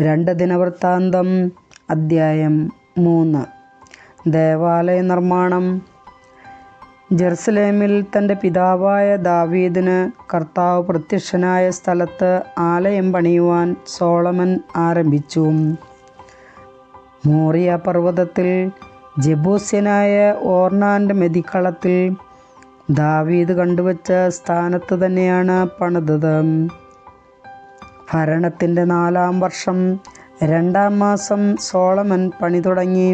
രണ്ട് ദിനവൃത്താന്തം അദ്ധ്യായം മൂന്ന്. ദേവാലയ നിർമ്മാണം. ജെറുസലേമിൽ തന്റെ പിതാവായ ദാവീദിന് കർത്താവ് പ്രത്യക്ഷനായ സ്ഥലത്ത് ആലയം പണിയുവാൻ സോളമൻ ആരംഭിച്ചു. മോറിയ പർവതത്തിൽ ജബൂസ്യനായ ഓർണാന്റെ മെതിക്കളത്തിൽ ദാവീദ് കണ്ടുവച്ച സ്ഥാനത്ത് തന്നെയാണ് പണിതത്. ഭരണത്തിന്റെ നാലാം വർഷം രണ്ടാം മാസം സോളമൻ പണി തുടങ്ങി.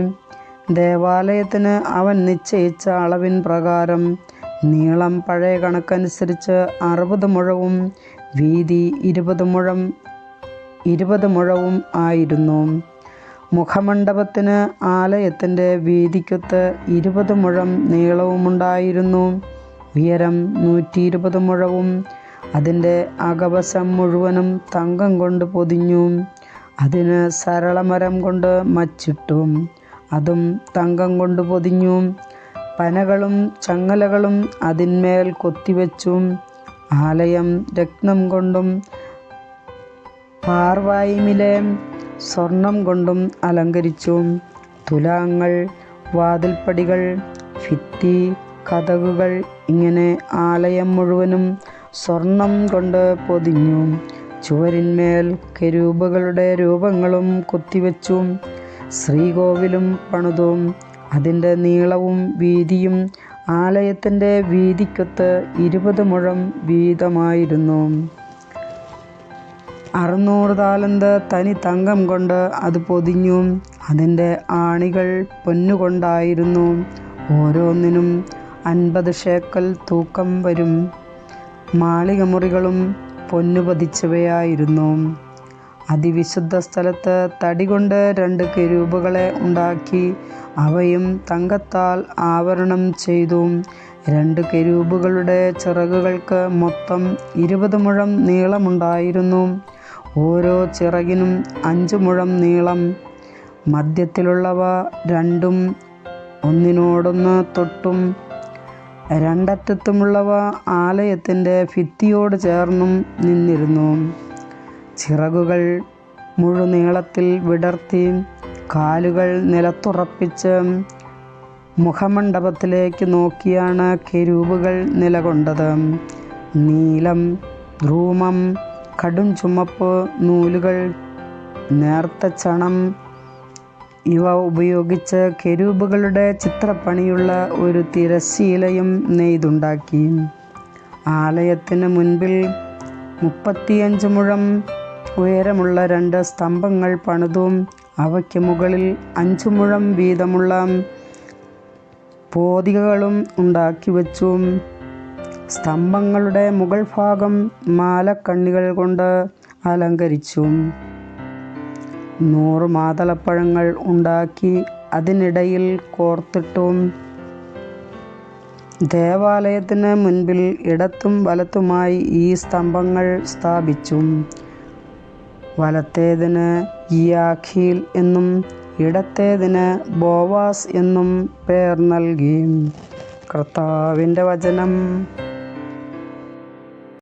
ദേവാലയത്തിന് അവൻ നിശ്ചയിച്ച അളവിൻ പ്രകാരം നീളം പഴയ കണക്കനുസരിച്ച് അറുപത് മുഴവും വീതി ഇരുപത് മുഴം ഇരുപത് മുഴവും ആയിരുന്നു. മുഖമണ്ഡപത്തിന് ആലയത്തിന്റെ വീതിക്കൊത്ത് ഇരുപത് മുഴം നീളവുമുണ്ടായിരുന്നു. ഉയരം നൂറ്റി ഇരുപത് മുഴവും അതിന്റെ അകവശം മുഴുവനും തങ്കം കൊണ്ട് പൊതിഞ്ഞു. അതിന് സരളമരം കൊണ്ട് മച്ചിട്ടു. അതും തങ്കം കൊണ്ട് പൊതിഞ്ഞു. പനകളും ചങ്ങലകളും അതിന്മേൽ കൊത്തിവെച്ചു. ആലയം രത്നം കൊണ്ടും പാർവായിമിലെ സ്വർണം കൊണ്ടും അലങ്കരിച്ചു. തുലാങ്ങൾ വാതിൽപ്പടികൾ ഭിത്തി കഥകുകൾ ഇങ്ങനെ ആലയം മുഴുവനും സ്വർണം കൊണ്ട് പൊതിഞ്ഞു. ചുവരിന്മേൽ കെരൂപകളുടെ രൂപങ്ങളും കൊത്തിവെച്ചു. ശ്രീകോവിലും പണിതും. അതിന്റെ നീളവും വീതിയും ആലയത്തിന്റെ വീതിക്കൊത്ത് ഇരുപത് മുഴം വീതമായിരുന്നു. അറുന്നൂറ് താലന്ത് തനി തങ്കം കൊണ്ട് അത് പൊതിഞ്ഞു. അതിന്റെ ആണികൾ പൊന്നുകൊണ്ടായിരുന്നു. ഓരോന്നിനും അൻപത് ഷേക്കൽ തൂക്കം വരും. മാളികമുറികളും പൊന്നുപതിച്ചവയായിരുന്നു അതിവിശുദ്ധ സ്ഥലത്ത് തടി കൊണ്ട് രണ്ട് കെരൂബുകളെ ഉണ്ടാക്കി അവയും തങ്കത്താൽ ആവരണം ചെയ്തു. രണ്ട് കെരൂബുകളുടെ ചിറകുകൾക്ക് മൊത്തം ഇരുപത് മുഴം നീളമുണ്ടായിരുന്നു. ഓരോ ചിറകിനും അഞ്ച് മുഴം നീളം. മധ്യത്തിലുള്ളവ രണ്ടും ഒന്നിനോടൊന്ന് തൊട്ടും രണ്ടറ്റത്തുമുള്ളവ ആലയത്തിന്റെ ഭിത്തിയോട് ചേർന്നും നിന്നിരുന്നു. ചിറകുകൾ മുഴുനീളത്തിൽ വിടർത്തി കാലുകൾ നിലത്തുറപ്പിച്ച് മുഖമണ്ഡപത്തിലേക്ക് നോക്കിയാണ് കെരൂപുകൾ നിലകൊണ്ടത്. നീലം ധ്രൂമം കടും ചുമപ്പ് നൂലുകൾ നേർത്ത ചണം ഇവ ഉപയോഗിച്ച് കെരൂബുകളുടെ ചിത്രപ്പണിയുള്ള ഒരു തിരശ്ശീലയും നെയ്തുണ്ടാക്കി. ആലയത്തിന് മുൻപിൽ മുപ്പത്തിയഞ്ച് മുഴം ഉയരമുള്ള രണ്ട് സ്തംഭങ്ങൾ പണിതും അവയ്ക്ക് മുകളിൽ അഞ്ചു മുഴം വീതമുള്ള പോതികകളും ഉണ്ടാക്കി വച്ചു. സ്തംഭങ്ങളുടെ മുകൾ ഭാഗം മാലക്കണ്ണികൾ കൊണ്ട് അലങ്കരിച്ചു. നൂറ് മാതളപ്പഴങ്ങൾ ഉണ്ടാക്കി അതിനിടയിൽ കോർത്തിട്ടും. ദേവാലയത്തിന് മുൻപിൽ ഇടത്തും വലത്തുമായി ഈ സ്തംഭങ്ങൾ സ്ഥാപിച്ചു. വലത്തേതിന് യാഖീൽ എന്നും ഇടത്തേതിന് ബോവാസ് എന്നും പേർ നൽകി. കർത്താവിന്റെ വചനം.